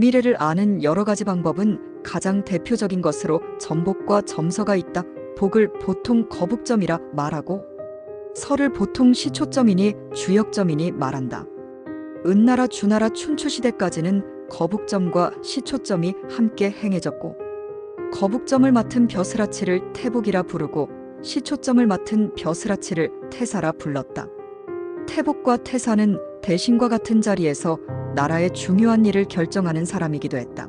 미래를 아는 여러 가지 방법은 가장 대표적인 것으로 전복과 점서가 있다. 복을 보통 거북점이라 말하고 설을 보통 시초점이니 주역점이니 말한다. 은나라 주나라 춘추 시대까지는 거북점과 시초점이 함께 행해졌고 거북점을 맡은 벼슬아치를 태복이라 부르고 시초점을 맡은 벼슬아치를 태사라 불렀다. 태복과 태사는 대신과 같은 자리에서 나라의 중요한 일을 결정하는 사람이기도 했다.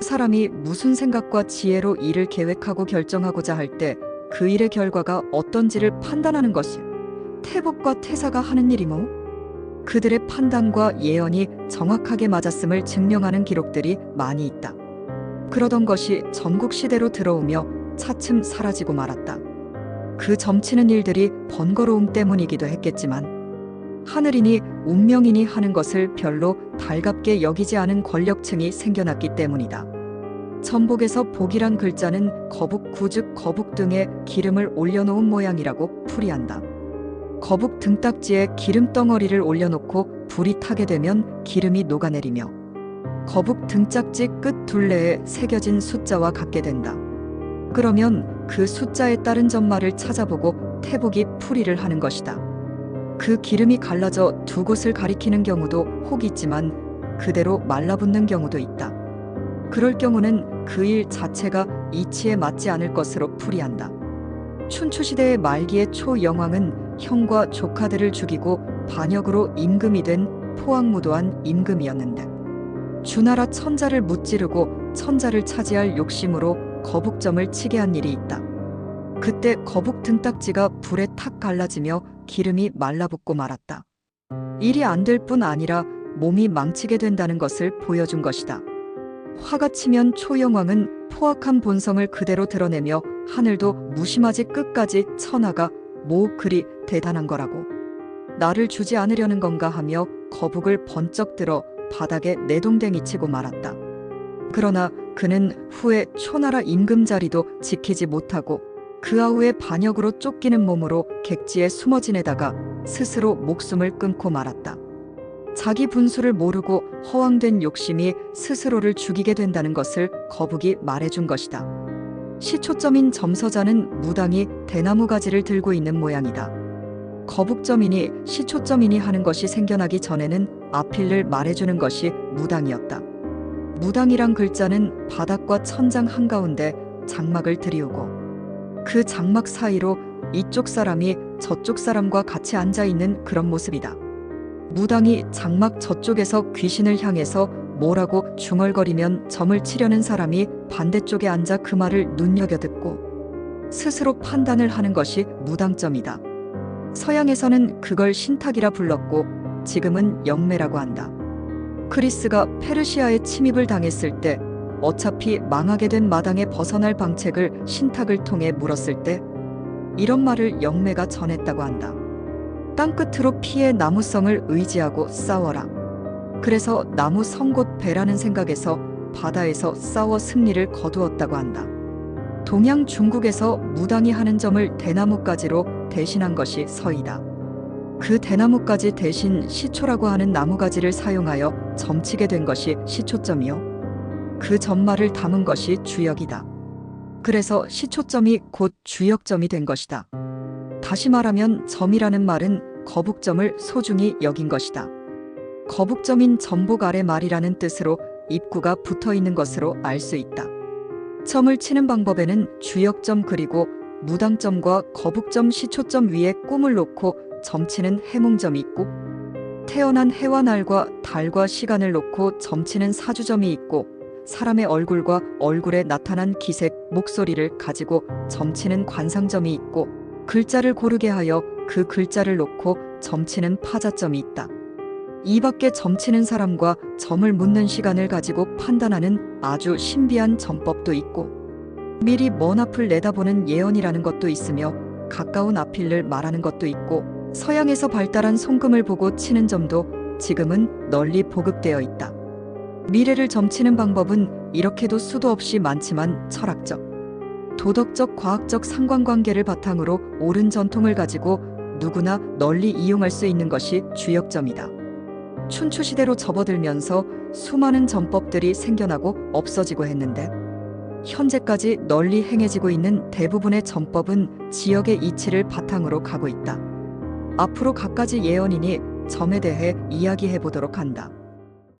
사람이 무슨 생각과 지혜로 일을 계획하고 결정하고자 할 때 그 일의 결과가 어떤지를 판단하는 것이 태복과 태사가 하는 일이모. 그들의 판단과 예언이 정확하게 맞았음을 증명하는 기록들이 많이 있다. 그러던 것이 전국 시대로 들어오며 차츰 사라지고 말았다. 그 점치는 일들이 번거로움 때문이기도 했겠지만 하늘이니 운명이니 하는 것을 별로 달갑게 여기지 않은 권력층이 생겨났기 때문이다. 전복에서 복이란 글자는 거북 구즉 거북 등에 기름을 올려놓은 모양이라고 풀이한다. 거북 등딱지에 기름 덩어리를 올려놓고 불이 타게 되면 기름이 녹아내리며 거북 등짝지 끝 둘레에 새겨진 숫자와 같게 된다. 그러면 그 숫자에 따른 전말을 찾아보고 태복이 풀이를 하는 것이다. 그 기름이 갈라져 두 곳을 가리키는 경우도 혹 있지만 그대로 말라붙는 경우도 있다. 그럴 경우는 그 일 자체가 이치에 맞지 않을 것으로 풀이한다. 춘추시대의 말기의 초영왕은 형과 조카들을 죽이고 반역으로 임금이 된 포악무도한 임금이었는데 주나라 천자를 무찌르고 천자를 차지할 욕심으로 거북점을 치게 한 일이 있다. 그때 거북 등딱지가 불에 탁 갈라지며 기름이 말라붙고 말았다. 일이 안 될 뿐 아니라 몸이 망치게 된다는 것을 보여준 것이다. 화가 치면 초영왕은 포악한 본성을 그대로 드러내며 하늘도 무심하지 끝까지 천하가 뭐 그리 대단한 거라고. 나를 주지 않으려는 건가 하며 거북을 번쩍 들어 바닥에 내동댕이 치고 말았다. 그러나 그는 후에 초나라 임금 자리도 지키지 못하고 그 아우의 반역으로 쫓기는 몸으로 객지에 숨어 지내다가 스스로 목숨을 끊고 말았다. 자기 분수를 모르고 허황된 욕심이 스스로를 죽이게 된다는 것을 거북이 말해준 것이다. 시초점인 점서자는 무당이 대나무 가지를 들고 있는 모양이다. 거북점이니 시초점이니 하는 것이 생겨나기 전에는 아필을 말해주는 것이 무당이었다. 무당이란 글자는 바닥과 천장 한가운데 장막을 들이우고 그 장막 사이로 이쪽 사람이 저쪽 사람과 같이 앉아 있는 그런 모습이다. 무당이 장막 저쪽에서 귀신을 향해서 뭐라고 중얼거리면 점을 치려는 사람이 반대쪽에 앉아 그 말을 눈여겨 듣고 스스로 판단을 하는 것이 무당점이다. 서양에서는 그걸 신탁이라 불렀고 지금은 영매라고 한다. 크리스가 페르시아에 침입을 당했을 때 어차피 망하게 된 마당에 벗어날 방책을 신탁을 통해 물었을 때 이런 말을 영매가 전했다고 한다. 땅끝으로 피해 나무성을 의지하고 싸워라. 그래서 나무 성곳 배라는 생각에서 바다에서 싸워 승리를 거두었다고 한다. 동양 중국에서 무당이 하는 점을 대나무가지로 대신한 것이 서이다. 그 대나무가지 대신 시초라고 하는 나무가지를 사용하여 점치게 된 것이 시초점이요. 그 점말을 담은 것이 주역이다. 그래서 시초점이 곧 주역점이 된 것이다. 다시 말하면 점이라는 말은 거북점을 소중히 여긴 것이다. 거북점인 전복 아래 말이라는 뜻으로 입구가 붙어 있는 것으로 알 수 있다. 점을 치는 방법에는 주역점 그리고 무당점과 거북점 시초점 위에 꿈을 놓고 점치는 해몽점이 있고 태어난 해와 날과 달과 시간을 놓고 점치는 사주점이 있고 사람의 얼굴과 얼굴에 나타난 기색, 목소리를 가지고 점치는 관상점이 있고 글자를 고르게 하여 그 글자를 놓고 점치는 파자점이 있다. 이 밖에 점치는 사람과 점을 묻는 시간을 가지고 판단하는 아주 신비한 점법도 있고 미리 먼 앞을 내다보는 예언이라는 것도 있으며 가까운 앞일을 말하는 것도 있고 서양에서 발달한 송금을 보고 치는 점도 지금은 널리 보급되어 있다. 미래를 점치는 방법은 이렇게도 수도 없이 많지만 철학적, 도덕적, 과학적 상관관계를 바탕으로 옳은 전통을 가지고 누구나 널리 이용할 수 있는 것이 주역점이다. 춘추시대로 접어들면서 수많은 전법들이 생겨나고 없어지고 했는데 현재까지 널리 행해지고 있는 대부분의 전법은 지역의 이치를 바탕으로 가고 있다. 앞으로 갖가지 예언이니 점에 대해 이야기해 보도록 한다.